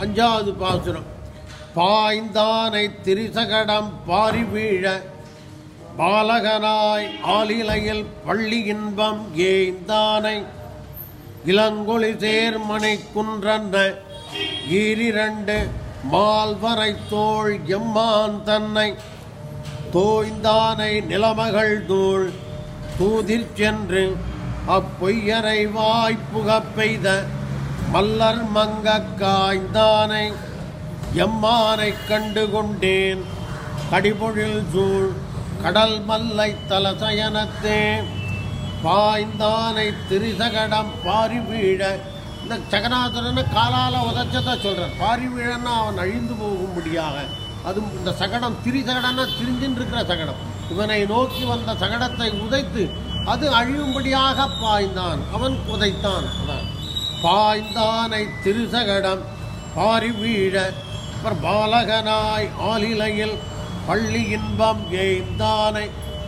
அஞ்சாவது பாசுரம். பாய்ந்தானை திரிசகடம் பாரி வீழ பாலகனாய் ஆலிலையில் பள்ளி இன்பம் ஏய்ந்தானை இளங்கொழி சேர்மனை குன்றன்ன ஈரிரண்டு மால்வரை தோள் எம்மான் தன்னை தோய்ந்தானை நிலமகள் தூள் தூதிர் சென்று அப்பொய்யரை வாய்ப்புகப் பெய்த மல்லர் மங்க காய்ந்தானை எம்மானை கண்டு கொண்டேன் கடிபொழில் சூழ் கடல் மல்லை தலசயனத்தே. பாய்ந்தானை திரிசகடம் பாரி வீழ இந்த சகநாதரனை காலால் உதச்சதை சொல்கிறார் பாரி வீழன்னா அவன் அழிந்து போகும்படியாக அது இந்த சகடம் திரிசகடம்னா திரிஞ்சின்னு இருக்கிற சகடம். இவனை நோக்கி வந்த சகடத்தை உதைத்து அது அழியும்படியாக பாய்ந்தான். அவன் உதைத்தான். அதான். பாய்ந்தானை திருசகடம் பாரி வீழ அப்புறம் பாலகனாய் ஆலிலையில் பள்ளி இன்பம் எய்ந்தானை.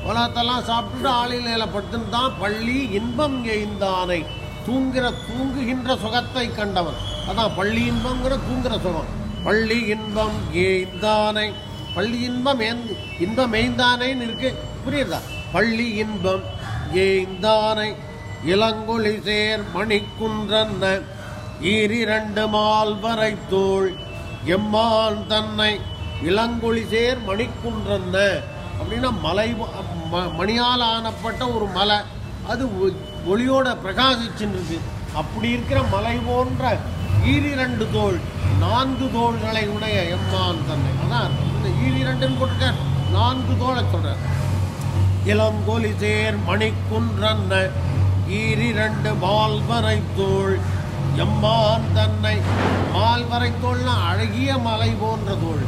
உலகத்தெல்லாம் சாப்பிட்டுட்டு ஆளிலையில் படுத்துன்னு பள்ளி இன்பம் எய்ந்தானை. தூங்குகிற தூங்குகின்ற சுகத்தை கண்டவன். அதான் பள்ளி இன்பங்கிற தூங்குகிற சுகம். பள்ளி இன்பம் ஏய்ந்தானை பள்ளி இன்பம் இன்பம் எய்ந்தானைன்னு இருக்கு. புரியுதா? பள்ளி இன்பம் ஏய்ந்தானை இளங்கொழி சேர் மணிக்குன்றன்ன ஈரிரண்டு மால்வரை தோள் எம்மான் தன்னை இளங்கொழி சேர் மணிக்குன்றன்ன. அப்படின்னா மலை ம- மணியால் ஆனப்பட்ட ஒரு மலை. அது ஒ- ஒளியோட பிரகாசிச்சுன்னு அப்படி இருக்கிற மலை போன்ற ஈரிரண்டு தோள் நான்கு தோள்களை உடைய எம்மான் தன்னை. அதான் இந்த ஈரிரண்டுன்னு போட்டிருக்க நான்கு தோளை சொல்கிறார் இளங்கொலி சேர் மணிக்குன்றன்ன ஈரிரண்டு மால்வரை தோள் எம்மான் தன்னை மால்வரை தோள்னா அழகிய மலை போன்ற தோள்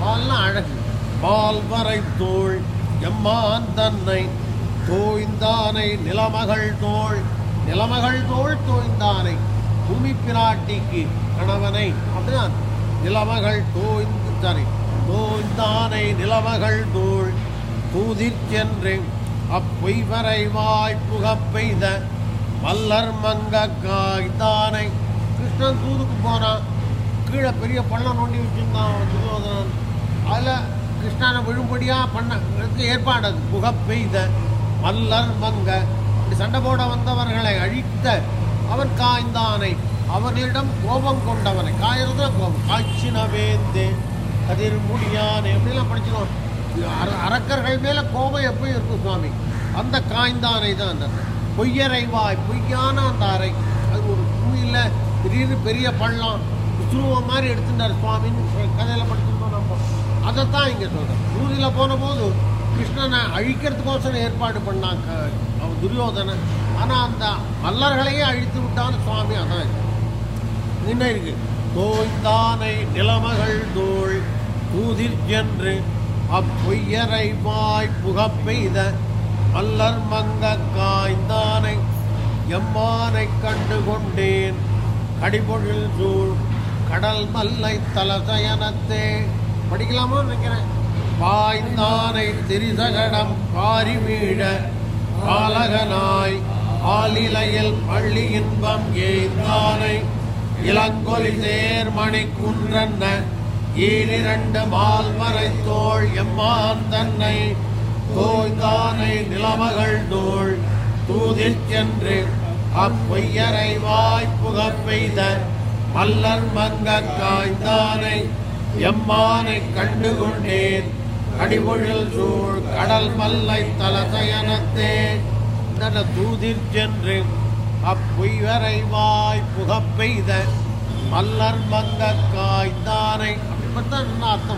மால்னா அழகு. மால்வரை தோள் எம்மான் தன்னை தோய்ந்தானை நிலமகள் தோள். நிலமகள் தோள் தோய்ந்தானை பூமி பிராட்டிக்கு கணவனை. அப்படின்னா நிலமகள் தோய்ந்து சாரி தோய்ந்தானை நிலமகள் தோள். தூதிற் சென்று அப்பொய்வரை வாய் புகப் பெய்த மல்லர் மங்க காய்தானை கிருஷ்ணன் தூதுக்கு போனான் கீழே பெரிய பள்ளம் நோண்டி வச்சிருந்தான் துரியோதனன் அதில் கிருஷ்ணனை விழும்படியாக பண்ண ஏற்பாடு அது. புகப் பெய்த மல்லர் மங்க இப்படி சண்டை போட வந்தவர்களை அழித்த அவன் காய்ந்தானை. அவர்களிடம் கோபம் கொண்டவனை காயறது கோபம். காய்ச்சின வேந்தே கதிர் முடியானே அப்படிலாம் படிச்சிருவான். அரக்கர்கள் மேலே கோபம் எப்பயும் இருக்கும் சுவாமி. அந்த காய்ந்தானை தான் அந்த பொய்யரை வாய் பொய்யான அந்த அறை. அது ஒரு பூமியில் திடீர்னு பெரிய பள்ளம் சுருவம் மாதிரி எடுத்துட்டார் சுவாமின்னு கதையில் படிச்சிருந்தோம் நம்ம. அதைத்தான் இங்கே சொல்கிறேன் பூதியில் போன போது கிருஷ்ணனை அழிக்கிறதுக்கோசரம் ஏற்பாடு பண்ணான் அவன் துரியோதனை ஆனால் அந்த மல்லர்களையே அழித்து விட்டான் சுவாமி அதான் என்ன இருக்கு? தோய்ந்தானை நிலமகள் தோல் தூதிற் சென்று அப்பொய்யரை வாய் புகப் பெய்த மல்லர் மங்க காய்ந்தானை எம்மானை கண்டு கொண்டேன் கடிபொழில் சூழ் கடல் மல்லை தலசயனத்தே. படிக்கலாமா நினைக்கிறேன். பாய்ந்தானை திரிசகடம் பாரி வீழ பாலகனாய் ஆலிலையில் பள்ளி இன்பம் ஏய்ந்தானை இளங்கொலி சேர்மணி குன்றன்ன ஈனிரண்டு மால்வரை தோள் எம்மான் தன்னை தோய்தானை நிலமகள் தோள் தூதிற் சென்று அப்பொய்யரை வாய்ப்புக பெய்த மல்லர் மங்க காய்ந்தானை எம்மானை கண்டுகொண்டேன். அடிபொழில் சூழ் கடல் மல்லை தலசயனத்தே தன தூதிர் சென்று அப்புய்வரை வாய் புகப் பெய்த மல்லர் மங்க காய்ந்தானை 我真他妈懂